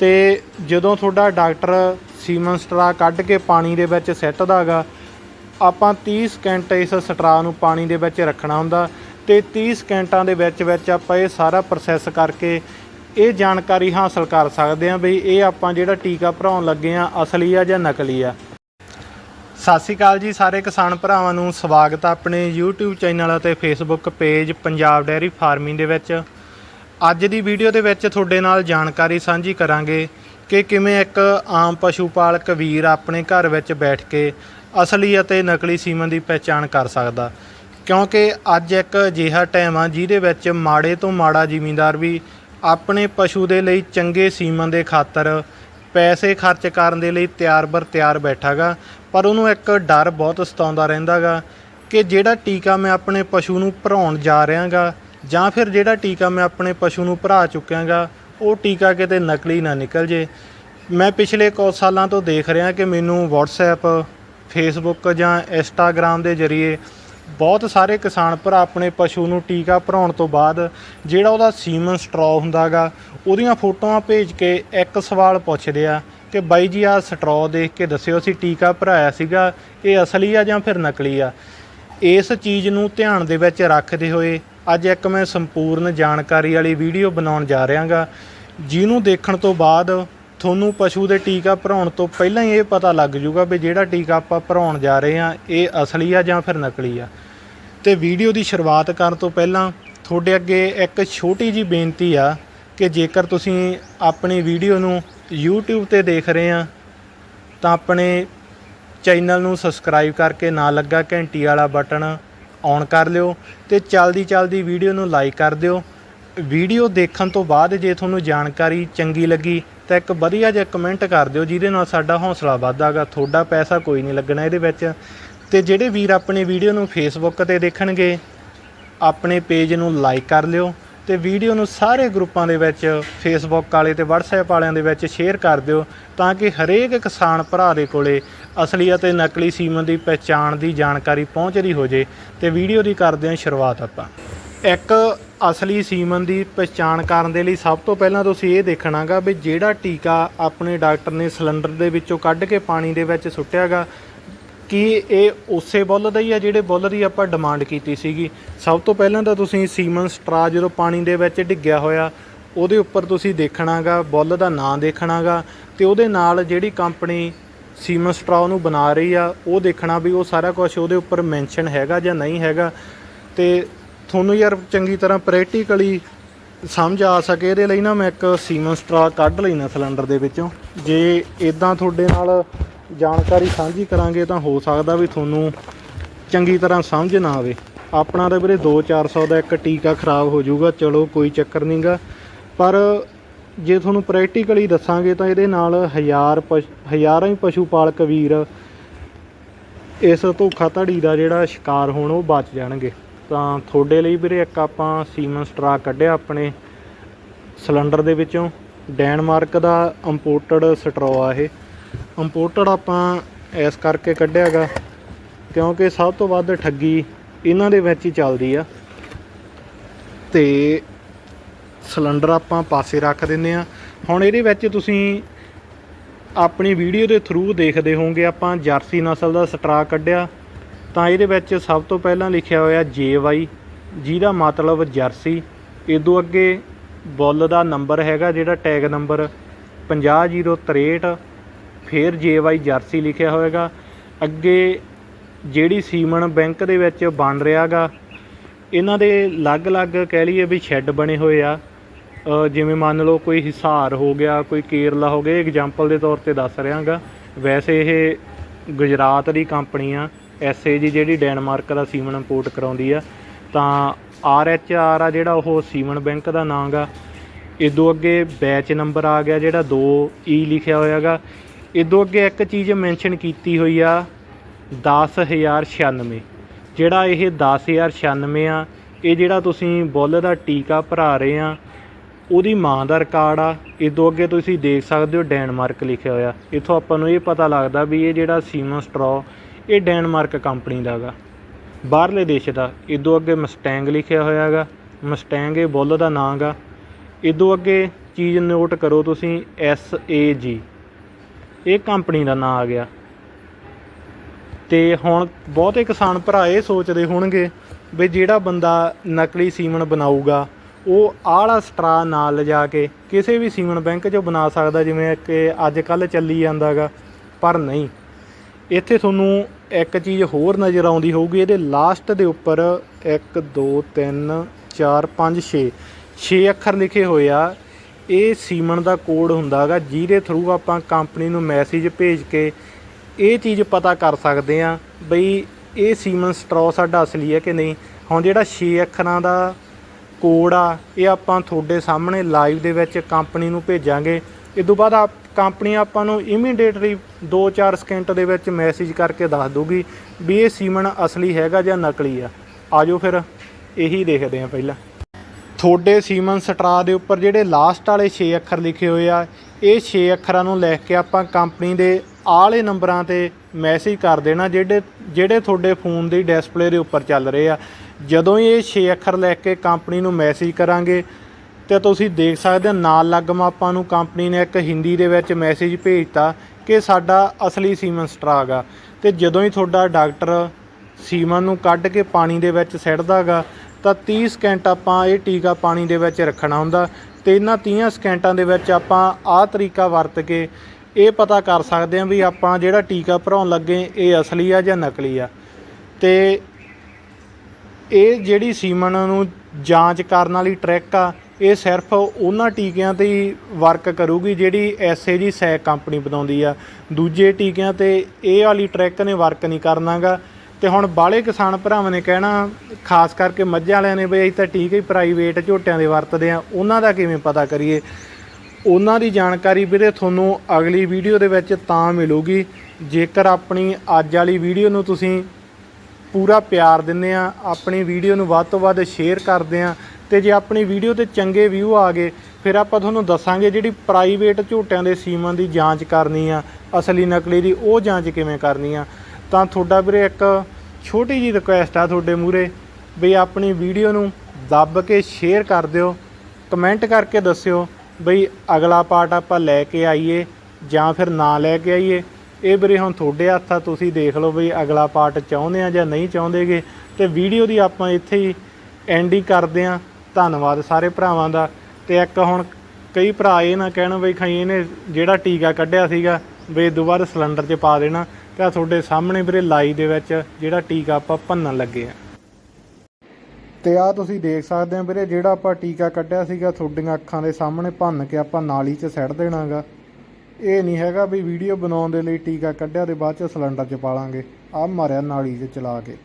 ਤੇ ਜਦੋਂ ਤੁਹਾਡਾ ਡਾਕਟਰ ਸੀਮਨ ਸਟਰਾ ਕੱਢ ਕੇ ਪਾਣੀ ਦੇ ਵਿੱਚ ਸਿੱਟਦਾ ਗਾ ਆਪਾਂ 30 ਸਕਿੰਟ ਇਸ ਸਟਰਾ ਨੂੰ ਪਾਣੀ ਦੇ ਵਿੱਚ ਰੱਖਣਾ ਹੁੰਦਾ ਤੇ 30 ਸਕਿੰਟਾਂ ਦੇ ਵਿੱਚ ਵਿੱਚ ਆਪਾਂ ਇਹ ਸਾਰਾ ਪ੍ਰੋਸੈਸ ਕਰਕੇ ਇਹ ਜਾਣਕਾਰੀ ਹਾਸਲ ਕਰ ਸਕਦੇ ਹਾਂ ਵੀ ਇਹ ਆਪਾਂ ਜਿਹੜਾ ਟੀਕਾ ਭਰਾਉਣ ਲੱਗੇ ਆ ਅਸਲੀ ਆ ਜਾਂ ਨਕਲੀ ਆ। ਸਤਿ ਸ਼੍ਰੀ ਅਕਾਲ ਜੀ ਸਾਰੇ ਕਿਸਾਨ ਭਰਾਵਾਂ ਨੂੰ ਸਵਾਗਤ ਆ ਆਪਣੇ YouTube ਚੈਨਲ ਅਤੇ Facebook page Punjab dairy farming ਦੇ ਵਿੱਚ। ਅੱਜ ਦੀ ਵੀਡੀਓ ਦੇ ਵਿੱਚ ਤੁਹਾਡੇ ਨਾਲ ਜਾਣਕਾਰੀ ਸਾਂਝੀ ਕਰਾਂਗੇ ਕਿ ਕਿਵੇਂ ਇੱਕ ਆਮ ਪਸ਼ੂ ਪਾਲਕ ਵੀਰ ਆਪਣੇ ਘਰ ਵਿੱਚ ਬੈਠ ਕੇ ਅਸਲੀ ਅਤੇ ਨਕਲੀ ਸੀਮਨ ਦੀ ਪਛਾਣ ਕਰ ਸਕਦਾ। ਕਿਉਂਕਿ ਅੱਜ ਇੱਕ ਅਜਿਹਾ ਟਾਈਮ ਆ ਜਿਹਦੇ ਵਿੱਚ ਮਾੜੇ ਤੋਂ ਮਾੜਾ ਜ਼ਿਮੀਂਦਾਰ ਵੀ ਆਪਣੇ ਪਸ਼ੂ ਦੇ ਲਈ ਚੰਗੇ ਸੀਮਨ ਦੇ ਖਾਤਰ ਪੈਸੇ ਖਰਚ ਕਰਨ ਦੇ ਲਈ ਤਿਆਰ ਬਰ ਤਿਆਰ ਬੈਠਾਗਾ। ਪਰ ਉਹਨੂੰ ਇੱਕ ਡਰ ਬਹੁਤ ਸਤਾਉਂਦਾ ਰਹਿੰਦਾਗਾ ਕਿ ਜਿਹੜਾ ਟੀਕਾ ਮੈਂ ਆਪਣੇ ਪਸ਼ੂ ਨੂੰ ਭਰਾਉਣ ਜਾ ਰਿਹਾਗਾ ਜਾਂ ਫਿਰ ਜਿਹੜਾ ਟੀਕਾ ਮੈਂ ਆਪਣੇ ਪਸ਼ੂ ਨੂੰ ਭਰਾ ਚੁੱਕਿਆਗਾ, ਉਹ ਟੀਕਾ ਕਿਤੇ ਨਕਲੀ ਨਾ ਨਿਕਲ ਜੇ। ਮੈਂ ਪਿਛਲੇ ਕੁਝ ਸਾਲਾਂ ਤੋਂ ਦੇਖ ਰਿਹਾ ਕਿ ਮੈਨੂੰ WhatsApp, Facebook ਜਾਂ Instagram ਦੇ ਜ਼ਰੀਏ ਬਹੁਤ ਸਾਰੇ ਕਿਸਾਨ ਭਰਾ ਆਪਣੇ ਪਸ਼ੂ ਨੂੰ ਟੀਕਾ ਭਰਾਉਣ ਤੋਂ ਬਾਅਦ ਜਿਹੜਾ ਉਹਦਾ ਸੀਮਨ ਸਟਰੋ ਹੁੰਦਾਗਾ, ਉਹਦੀਆਂ ਫੋਟੋਆਂ ਭੇਜ ਕੇ ਇੱਕ ਸਵਾਲ ਪੁੱਛਦੇ ਆ ਕਿ ਬਾਈ ਜੀ ਆ ਸਟਰੋ ਦੇਖ ਕੇ ਦੱਸਿਓ ਅਸੀਂ ਟੀਕਾ ਭਰਾਇਆ ਸੀਗਾ, ਇਹ ਅਸਲੀ ਆ ਜਾਂ ਫਿਰ ਨਕਲੀ ਆ? ਇਸ ਚੀਜ਼ ਨੂੰ ਧਿਆਨ ਦੇ ਵਿੱਚ ਰੱਖਦੇ ਹੋਏ ਅੱਜ ਇੱਕ ਮੈਂ ਸੰਪੂਰਨ ਜਾਣਕਾਰੀ ਵਾਲੀ ਵੀਡੀਓ ਬਣਾਉਣ ਜਾ ਰਿਹਾਗਾ, ਜਿਹਨੂੰ ਦੇਖਣ ਤੋਂ ਬਾਅਦ ਤੁਹਾਨੂੰ ਪਸ਼ੂ ਦੇ ਟੀਕਾ ਭਰਾਉਣ ਤੋਂ ਪਹਿਲਾਂ ਹੀ ਇਹ ਪਤਾ ਲੱਗ ਜਾਊਗਾ ਵੀ ਜਿਹੜਾ ਟੀਕਾ ਆਪਾਂ ਭਰਾਉਣ ਜਾ ਰਹੇ ਹਾਂ, ਇਹ ਅਸਲੀ ਆ ਜਾਂ ਫਿਰ ਨਕਲੀ ਆ। ਤੇ ਵੀਡੀਓ ਦੀ ਸ਼ੁਰੂਆਤ ਕਰਨ ਤੋਂ ਪਹਿਲਾਂ ਤੁਹਾਡੇ ਅੱਗੇ ਇੱਕ ਛੋਟੀ ਜੀ ਬੇਨਤੀ ਆ ਕਿ ਜੇਕਰ ਤੁਸੀਂ ਆਪਣੀ ਵੀਡੀਓ ਨੂੰ YouTube ਤੇ ਦੇਖ ਰਹੇ ਆ ਤਾਂ ਆਪਣੇ ਚੈਨਲ ਨੂੰ ਸਬਸਕ੍ਰਾਈਬ ਕਰਕੇ ਨਾਲ ਲੱਗਾ ਘੰਟੀ ਵਾਲਾ ਬਟਨ ਔਨ ਕਰ ਲਿਓ ਤੇ ਚਲਦੀ ਚਲਦੀ ਵੀਡੀਓ ਨੂੰ ਲਾਈਕ ਕਰ ਦਿਓ। ਵੀਡੀਓ ਦੇਖਣ ਤੋਂ ਬਾਅਦ ਜੇ ਤੁਹਾਨੂੰ ਜਾਣਕਾਰੀ ਚੰਗੀ ਲੱਗੀ ਤਾਂ ਇੱਕ ਵਧੀਆ ਜਿਹਾ ਕਮੈਂਟ ਕਰ ਦਿਓ ਜਿਹਦੇ ਨਾਲ ਸਾਡਾ ਹੌਸਲਾ ਵਧਾਗਾ ਤੁਹਾਡਾ ਪੈਸਾ ਕੋਈ ਨਹੀਂ ਲੱਗਣਾ ਇਹਦੇ ਵਿੱਚ। ਤੇ ਜਿਹੜੇ ਵੀਰ ਆਪਣੀ ਵੀਡੀਓ ਨੂੰ ਫੇਸਬੁੱਕ ਤੇ ਦੇਖਣਗੇ, ਆਪਣੇ ਪੇਜ ਨੂੰ ਲਾਈਕ ਕਰ ਲਿਓ। ਤੇ ਵੀਡੀਓ ਨੂੰ ਸਾਰੇ ਗਰੁੱਪਾਂ ਦੇ ਵਿੱਚ ਫੇਸਬੁੱਕ ਵਾਲੇ ਤੇ WhatsApp ਵਾਲਿਆਂ ਦੇ ਵਿੱਚ ਸ਼ੇਅਰ ਕਰ ਦਿਓ ਤਾਂ ਕਿ ਹਰੇਕ ਕਿਸਾਨ ਭਰਾ ਦੇ ਕੋਲੇ ਅਸਲੀ ਅਤੇ ਨਕਲੀ ਸੀਮਨ ਦੀ ਪਛਾਣ ਦੀ ਜਾਣਕਾਰੀ ਪਹੁੰਚਦੀ ਹੋ ਜੇ ਤੇ ਵੀਡੀਓ ਦੀ ਕਰਦੇ ਹਾਂ ਸ਼ੁਰੂਆਤ ਆਪਾਂ। ਇੱਕ ਅਸਲੀ ਸੀਮਨ ਦੀ ਪਛਾਣ ਕਰਨ ਦੇ ਲਈ ਸਭ ਤੋਂ ਪਹਿਲਾਂ ਤੁਸੀਂ ਇਹ ਦੇਖਣਾਗਾ ਵੀ ਜਿਹੜਾ ਟੀਕਾ ਆਪਣੇ ਡਾਕਟਰ ਨੇ ਸਿਲੰਡਰ ਦੇ ਵਿੱਚੋਂ ਕੱਢ ਕੇ ਪਾਣੀ ਦੇ ਵਿੱਚ ਸੁੱਟਿਆਗਾ ਕੀ ਇਹ ਉਸੇ ਬੁੱਲ ਦਾ ਹੀ ਆ ਜਿਹੜੇ ਬੁੱਲ ਦੀ ਆਪਾਂ ਡਿਮਾਂਡ ਕੀਤੀ ਸੀਗੀ। ਸਭ ਤੋਂ ਪਹਿਲਾਂ ਤਾਂ ਤੁਸੀਂ ਸੀਮਨ ਸਟਰਾ ਜਦੋਂ ਪਾਣੀ ਦੇ ਵਿੱਚ ਡਿੱਗਿਆ ਹੋਇਆ, ਉਹਦੇ ਉੱਪਰ ਤੁਸੀਂ ਦੇਖਣਾਗਾ, ਬੁੱਲ ਦਾ ਨਾਂ ਦੇਖਣਾਗਾ, ਤੇ ਉਹਦੇ ਨਾਲ ਜਿਹੜੀ ਕੰਪਨੀ ਸੀਮਨ ਸਟਰਾ ਨੂੰ ਬਣਾ ਰਹੀ ਆ, ਉਹ ਦੇਖਣਾ ਵੀ ਉਹ ਸਾਰਾ ਕੁਝ ਉਹਦੇ ਉੱਪਰ ਮੈਂਸ਼ਨ ਹੈਗਾ ਜਾਂ ਨਹੀਂ ਹੈਗਾ। ਤੇ ਤੁਹਾਨੂੰ ਯਾਰ ਚੰਗੀ ਤਰ੍ਹਾਂ ਪ੍ਰੈਕਟੀਕਲੀ ਸਮਝ ਆ ਸਕੇ, ਇਹਦੇ ਲਈ ਨਾ ਮੈਂ ਇੱਕ ਸੀਮਨ ਸਟਰਾ ਕੱਢ ਲੈਣਾ ਸਿਲੰਡਰ ਦੇ ਵਿੱਚੋਂ। ਜੇ ਇਦਾਂ ਤੁਹਾਡੇ ਨਾਲ ਜਾਣਕਾਰੀ ਸਾਂਝੀ ਕਰਾਂਗੇ ਤਾਂ ਹੋ ਸਕਦਾ ਵੀ ਤੁਹਾਨੂੰ ਚੰਗੀ ਤਰ੍ਹਾਂ ਸਮਝ ਨਾ ਆਵੇ। ਆਪਣਾ ਤਾਂ ਵੀਰੇ 2-400 ਦਾ ਇੱਕ ਟੀਕਾ ਖਰਾਬ ਹੋ ਜਾਊਗਾ, ਚਲੋ ਕੋਈ ਚੱਕਰ ਨਹੀਂਗਾ ਪਰ ਜੇ ਤੁਹਾਨੂੰ ਪ੍ਰੈਕਟੀਕਲੀ ਦੱਸਾਂਗੇ ਤਾਂ ਇਹਦੇ ਨਾਲ ਹਜ਼ਾਰ ਪਸ਼- ਹਜ਼ਾਰਾਂ ਹੀ ਪਸ਼ੂ ਪਾਲਕ ਵੀਰ ਇਸ ਧੋਖਾਧੜੀ ਦਾ ਜਿਹੜਾ ਸ਼ਿਕਾਰ ਹੋਣ ਉਹ ਬਚ ਜਾਣਗੇ। ਤਾਂ ਤੁਹਾਡੇ ਲਈ ਵੀਰੇ ਇੱਕ ਆਪਾਂ ਸੀਮਨ ਸਟਰਾ ਕੱਢਿਆ ਆਪਣੇ ਸਿਲੰਡਰ ਦੇ ਵਿੱਚੋਂ। ਡੈਨਮਾਰਕ ਦਾ ਇੰਪੋਰਟਡ ਸਟਰੋ ਇਹ। ਇੰਪੋਰਟਡ ਆਪਾਂ ਇਸ ਕਰਕੇ ਕੱਢਿਆਗਾ ਕਿਉਂਕਿ ਸਭ ਤੋਂ ਵੱਧ ਠੱਗੀ ਇਹਨਾਂ ਦੇ ਵਿੱਚ ਹੀ ਚੱਲਦੀ ਆ। ਤੇ ਸਿਲੰਡਰ ਆਪਾਂ ਪਾਸੇ ਰੱਖ ਦਿੰਨੇ ਆ। ਹੁਣ ਇਹਦੇ ਵਿੱਚ ਤੁਸੀਂ ਆਪਣੀ ਵੀਡੀਓ ਦੇ ਥਰੂ ਦੇਖਦੇ ਹੋਵੋਗੇ, ਆਪਾਂ ਜਰਸੀ ਨਸਲ ਦਾ ਸਟਰਾ ਕੱਢਿਆ। ਤਾਂ ਇਹਦੇ ਵਿੱਚ ਸਭ ਤੋਂ ਪਹਿਲਾਂ ਲਿਖਿਆ ਹੋਇਆ JY ਜਿਹਦਾ ਮਤਲਬ ਜਰਸੀ। ਇਦੋਂ ਅੱਗੇ ਬੁੱਲ ਦਾ ਨੰਬਰ ਹੈਗਾ, ਜਿਹੜਾ ਟੈਗ ਨੰਬਰ 50063 ਫਿਰ JY ਜਰਸੀ ਲਿਖਿਆ ਹੋਏਗਾ। ਅੱਗੇ ਜਿਹੜੀ ਸੀਮਨ ਬੈਂਕ ਦੇ ਵਿੱਚ ਬਣ ਰਿਹਾਗਾ, ਇਹਨਾਂ ਦੇ ਅਲੱਗ-ਅਲੱਗ ਕਹਿ ਲਈਏ ਵੀ ਸ਼ੈੱਡ ਬਣੇ ਹੋਏ ਆ। ਜਿਵੇਂ ਮੰਨ ਲਓ ਕੋਈ ਹਿਸਾਰ ਹੋ ਗਿਆ, ਕੋਈ ਕੇਰਲਾ ਹੋ ਗਿਆ ਐਗਜ਼ਾਮਪਲ ਦੇ ਤੌਰ ਤੇ ਦੱਸ ਰਿਹਾਗਾ। ਵੈਸੇ ਇਹ ਗੁਜਰਾਤ ਦੀ ਕੰਪਨੀ ਆ ਐਸਏ ਜੀ ਜਿਹੜੀ ਡੈਨਮਾਰਕ ਦਾ ਸੀਮਨ ਇੰਪੋਰਟ ਕਰਾਉਂਦੀ ਆ। ਤਾਂ ਆਰ ਐਚ ਆਰ ਆ ਜਿਹੜਾ ਉਹ ਸੀਮਨ ਬੈਂਕ ਦਾ ਨਾਂ ਗਾ ਇਦੋਂ ਅੱਗੇ ਬੈਚ ਨੰਬਰ ਆ ਗਿਆ ਜਿਹੜਾ 2 ਈ ਲਿਖਿਆ ਹੋਇਆਗਾ। ਇਦੋਂ ਅੱਗੇ ਇੱਕ ਚੀਜ਼ ਮੈਂਸ਼ਨ ਕੀਤੀ ਹੋਈ ਆ 10096 ਜਿਹੜਾ ਇਹ 10096 ਆ, ਇਹ ਜਿਹੜਾ ਤੁਸੀਂ ਬੁੱਲ ਦਾ ਟੀਕਾ ਭਰਾ ਰਹੇ ਆ, ਉਹਦੀ ਮਾਂ ਦਾ ਰਿਕਾਰਡ ਆ। ਇਦੋਂ ਅੱਗੇ ਤੁਸੀਂ ਦੇਖ ਸਕਦੇ ਹੋ ਡੈਨਮਾਰਕ ਲਿਖਿਆ ਹੋਇਆ। ਇਥੋਂ ਆਪਾਂ ਨੂੰ ਇਹ ਪਤਾ ਲੱਗਦਾ ਵੀ ਇਹ ਜਿਹੜਾ ਸੀਮਨ ਸਟਰੋ, ਇਹ ਡੈਨਮਾਰਕ ਕੰਪਨੀ ਦਾ ਗਾ ਬਾਹਰਲੇ ਦੇਸ਼ ਦਾ। ਇਦੋਂ ਅੱਗੇ ਮਸਟੈਂਗ ਲਿਖਿਆ ਹੋਇਆ ਗਾ ਮਸਟੈਂਗ ਇਹ ਬੁੱਲ ਦਾ ਨਾਂ ਗਾ ਇਦੋਂ ਅੱਗੇ ਚੀਜ਼ ਨੋਟ ਕਰੋ ਤੁਸੀਂ ਐਸ ਏ ਜੀ ਇਹ ਕੰਪਨੀ ਦਾ ਨਾਂ ਆ ਗਿਆ। ਤੇ ਹੁਣ ਬਹੁਤੇ ਕਿਸਾਨ ਭਰਾ ਇਹ ਸੋਚਦੇ ਹੋਣਗੇ ਵੀ ਜਿਹੜਾ ਬੰਦਾ ਨਕਲੀ ਸੀਮਨ ਬਣਾਊਗਾ, ਉਹ ਆਲਾ ਸਟਰਾ ਨਾਲ ਲਿਜਾ ਕੇ ਕਿਸੇ ਵੀ ਸੀਮਨ ਬੈਂਕ 'ਚੋਂ ਬਣਾ ਸਕਦਾ, ਜਿਵੇਂ ਕਿ ਅੱਜ ਕੱਲ ਚੱਲੀ ਜਾਂਦਾਗਾ, ਪਰ ਨਹੀਂ। ਇੱਥੇ ਤੁਹਾਨੂੰ ਇੱਕ ਚੀਜ਼ ਹੋਰ ਨਜ਼ਰ ਆਉਂਦੀ ਹੋਊਗੀ, ਇਹਦੇ ਲਾਸਟ ਦੇ ਉੱਪਰ 1 2 3 4 5 6 6 ਅੱਖਰ ਲਿਖੇ ਹੋਏ ਆ। ਇਹ ਸੀਮਨ ਦਾ ਕੋਡ ਹੁੰਦਾ ਹੁੰਦਾਗਾ ਜਿਹਦੇ ਥਰੂ ਆਪਾਂ ਕੰਪਨੀ ਨੂੰ ਮੈਸੇਜ ਭੇਜ ਕੇ ਇਹ ਚੀਜ਼ ਪਤਾ ਕਰ ਸਕਦੇ ਆ ਬਈ ਇਹ ਸੀਮਨ ਸਟਰੋ ਸਾਡਾ ਅਸਲੀ ਹੈ ਕਿ ਨਹੀਂ। ਹੁਣ ਜਿਹੜਾ 6 ਅੱਖਰਾਂ ਦਾ ਕੋਡ ਆ, ਇਹ ਆਪਾਂ ਤੁਹਾਡੇ ਸਾਹਮਣੇ ਲਾਈਵ ਦੇ ਵਿੱਚ ਕੰਪਨੀ ਨੂੰ ਭੇਜਾਂਗੇ। ਇਸ ਤੋਂ ਬਾਅਦ ਆਪ ਕੰਪਨੀ ਆਪਾਂ ਨੂੰ ਇਮੀਡੀਏਟਲੀ 2-4 ਸਕਿੰਟ ਦੇ ਵਿੱਚ ਮੈਸੇਜ ਕਰਕੇ ਦੱਸ ਦੂਗੀ ਵੀ ਇਹ ਸੀਮਨ ਅਸਲੀ ਹੈਗਾ ਜਾਂ ਨਕਲੀ ਆ। ਆਜੋ ਫਿਰ, ਇਹੀ ਦੇਖਦੇ ਆ ਪਹਿਲਾਂ। ਤੁਹਾਡੇ ਸੀਮਨ ਸਟਰਾ ਦੇ ਉੱਪਰ ਜਿਹੜੇ ਲਾਸਟ ਵਾਲੇ 6 ਅੱਖਰ ਲਿਖੇ ਹੋਏ ਆ, ਇਹ 6 ਅੱਖਰਾਂ ਨੂੰ ਲਿਖ ਕੇ ਆਪਾਂ ਕੰਪਨੀ ਦੇ ਆਲੇ ਨੰਬਰਾਂ ਤੇ ਮੈਸੇਜ ਕਰ ਦੇਣਾ ਜਿਹੜੇ ਜਿਹੜੇ ਤੁਹਾਡੇ ਫੋਨ ਦੀ ਡਿਸਪਲੇ ਦੇ ਉੱਪਰ ਚੱਲ ਰਹੇ ਆ। ਜਦੋਂ ਹੀ ਇਹ 6 ਅੱਖਰ ਲਿਖ ਕੇ ਕੰਪਨੀ ਨੂੰ ਮੈਸੇਜ ਕਰਾਂਗੇ, ਤੇ ਤੁਸੀਂ ਦੇਖ ਸਕਦੇ ਹੋ ਨਾਲ ਲੱਗਮ ਆਪਾਂ ਨੂੰ ਕੰਪਨੀ ਨੇ ਇੱਕ ਹਿੰਦੀ ਦੇ ਵਿੱਚ ਮੈਸੇਜ ਭੇਜਤਾ ਕਿ ਸਾਡਾ ਅਸਲੀ ਸੀਮਨ ਸਟਰਾ ਗਾ। ਤੇ ਜਦੋਂ ਹੀ ਤੁਹਾਡਾ ਡਾਕਟਰ ਸੀਮਨ ਨੂੰ ਕੱਢ ਕੇ ਪਾਣੀ ਦੇ ਵਿੱਚ ਸਿੱਟਦਾਗਾ ਤਾਂ 30 ਸਕਿੰਟ ਆਪਾਂ ਇਹ ਟੀਕਾ ਪਾਣੀ ਦੇ ਵਿੱਚ ਰੱਖਣਾ ਹੁੰਦਾ ਤੇ ਇਹਨਾਂ 30 ਸਕਿੰਟਾਂ ਦੇ ਵਿੱਚ ਆਪਾਂ ਆਹ ਤਰੀਕਾ ਵਰਤ ਕੇ ਇਹ ਪਤਾ ਕਰ ਸਕਦੇ ਹਾਂ ਵੀ ਆਪਾਂ ਜਿਹੜਾ ਟੀਕਾ ਭਰਾਉਣ ਲੱਗੇ ਇਹ ਅਸਲੀ ਆ ਜਾਂ ਨਕਲੀ ਆ। ਤੇ ਇਹ ਜਿਹੜੀ ਸੀਮਨ ਨੂੰ ਜਾਂਚ ਕਰਨ ਵਾਲੀ ਟਰੈਕ ਆ, ਇਹ ਸਿਰਫ ਉਹਨਾਂ ਟੀਕਿਆਂ ਤੇ ਹੀ ਵਰਕ ਕਰੂਗੀ ਜਿਹੜੀ ਐਸਏਜੀ ਸੈਕ ਕੰਪਨੀ ਬਣਾਉਂਦੀ ਆ। ਦੂਜੇ ਟੀਕਿਆਂ ਤੇ ਇਹ ਵਾਲੀ ਟਰੈਕ ਨੇ ਵਰਕ ਨਹੀਂ ਕਰਨਾਗਾ। ਤੇ ਹੁਣ ਬਾਹਲੇ ਕਿਸਾਨ ਭਰਾਵਾਂ ਨੇ ਕਹਿਣਾ, ਖਾਸ ਕਰਕੇ ਮੱਝਾਂ ਵਾਲਿਆਂ ਨੇ ਬਈ ਅਸੀਂ ਤਾਂ ਠੀਕ ਹੀ ਪ੍ਰਾਈਵੇਟ ਝੋਟਿਆਂ ਦੇ ਵਰਤਦੇ ਆ, ਉਹਨਾਂ ਦਾ ਕਿਵੇਂ ਪਤਾ ਕਰੀਏ? ਉਹਨਾਂ ਦੀ ਜਾਣਕਾਰੀ ਵੀਰੇ ਤੁਹਾਨੂੰ ਅਗਲੀ ਵੀਡੀਓ ਦੇ ਵਿੱਚ ਤਾਂ ਮਿਲੂਗੀ। ਜੇਕਰ ਆਪਣੀ ਅੱਜ ਵਾਲੀ ਵੀਡੀਓ ਨੂੰ ਤੁਸੀਂ ਪੂਰਾ ਪਿਆਰ ਦਿੰਦੇ ਆ, ਆਪਣੀ ਵੀਡੀਓ ਨੂੰ ਵੱਧ ਤੋਂ ਵੱਧ ਸ਼ੇਅਰ ਕਰਦੇ ਆ, ਤੇ ਜੇ ਆਪਣੀ ਵੀਡੀਓ ਤੇ ਚੰਗੇ ਵਿਊ ਆ ਗਏ, ਫਿਰ ਆਪਾਂ ਤੁਹਾਨੂੰ ਦੱਸਾਂਗੇ ਜਿਹੜੀ ਪ੍ਰਾਈਵੇਟ ਝੋਟਿਆਂ ਦੇ ਸੀਮਨ ਦੀ ਜਾਂਚ ਕਰਨੀ ਆ, ਅਸਲੀ ਨਕਲੀ ਦੀ ਉਹ ਜਾਂਚ ਕਿਵੇਂ ਕਰਨੀ ਆ। ਤਾਂ ਤੁਹਾਡਾ ਵੀਰੇ ਇੱਕ ਛੋਟੀ ਜੀ ਰਿਕੁਐਸਟ ਆ ਤੁਹਾਡੇ ਮੂਰੇ ਵੀ ਆਪਣੀ ਵੀਡੀਓ ਨੂੰ ਦੱਬ ਕੇ ਸ਼ੇਅਰ ਕਰ ਦਿਓ ਕਮੈਂਟ ਕਰਕੇ ਦੱਸਿਓ ਬਈ ਅਗਲਾ ਪਾਰਟ ਆਪਾਂ ਲੈ ਕੇ ਆਈਏ ਜਾਂ ਫਿਰ ਨਾ ਲੈ ਕੇ ਆਈਏ। ਇਹ ਵੀਰੇ ਹੁਣ ਤੁਹਾਡੇ ਹੱਥ ਆ, ਤੁਸੀਂ ਦੇਖ ਲਓ ਬਈ ਅਗਲਾ ਪਾਰਟ ਚਾਹੁੰਦੇ ਆ ਜਾਂ ਨਹੀਂ ਚਾਹੁੰਦੇਗੇ। ਤੇ ਵੀਡੀਓ ਦੀ ਆਪਾਂ ਇੱਥੇ ਹੀ ਐਂਡ ਹੀ ਕਰਦੇ ਆ। ਧੰਨਵਾਦ ਸਾਰੇ ਭਰਾਵਾਂ ਦਾ। ਤੇ ਇੱਕ ਹੁਣ ਕਈ ਭਰਾ ਇਹ ਨਾ ਕਹਿਣ ਬਈ ਖਾਈ ਇਹਨੇ ਜਿਹੜਾ ਟੀਕਾ ਕੱਢਿਆ ਸੀਗਾ, ਵੀ ਦੁਬਾਰਾ ਸਿਲੰਡਰ 'ਚ ਪਾ ਦੇਣਾ। ਤੇ ਤੁਹਾਡੇ ਸਾਹਮਣੇ ਵੀਰੇ ਲਾਈ ਦੇ ਵਿੱਚ, ਜਿਹੜਾ ਟੀਕਾ ਆਪਾਂ ਭੰਨਣ ਲੱਗੇ ਆ ਤੇ ਆ ਤੁਸੀਂ ਦੇਖ ਸਕਦੇ ਹੋ ਵੀਰੇ, ਜਿਹੜਾ ਆਪਾਂ ਟੀਕਾ ਕੱਢਿਆ ਸੀਗਾ, ਤੁਹਾਡੀਆਂ ਅੱਖਾਂ ਦੇ ਸਾਹਮਣੇ ਭੰਨ ਕੇ ਆਪਾਂ ਨਾਲੀ 'ਚ ਸੱਟ ਦੇਣਾਗਾ। ਇਹ ਨਹੀਂ ਹੈਗਾ ਵੀ ਵੀਡੀਓ ਬਣਾਉਣ ਦੇ ਲਈ ਟੀਕਾ ਕੱਢਿਆ ਤੇ ਬਾਅਦ 'ਚ ਸਿਲੰਡਰ 'ਚ ਪਾ ਲਾਂਗੇ। ਆ ਮਾਰਿਆ ਨਾਲੀ 'ਚ ਚਲਾ ਕੇ।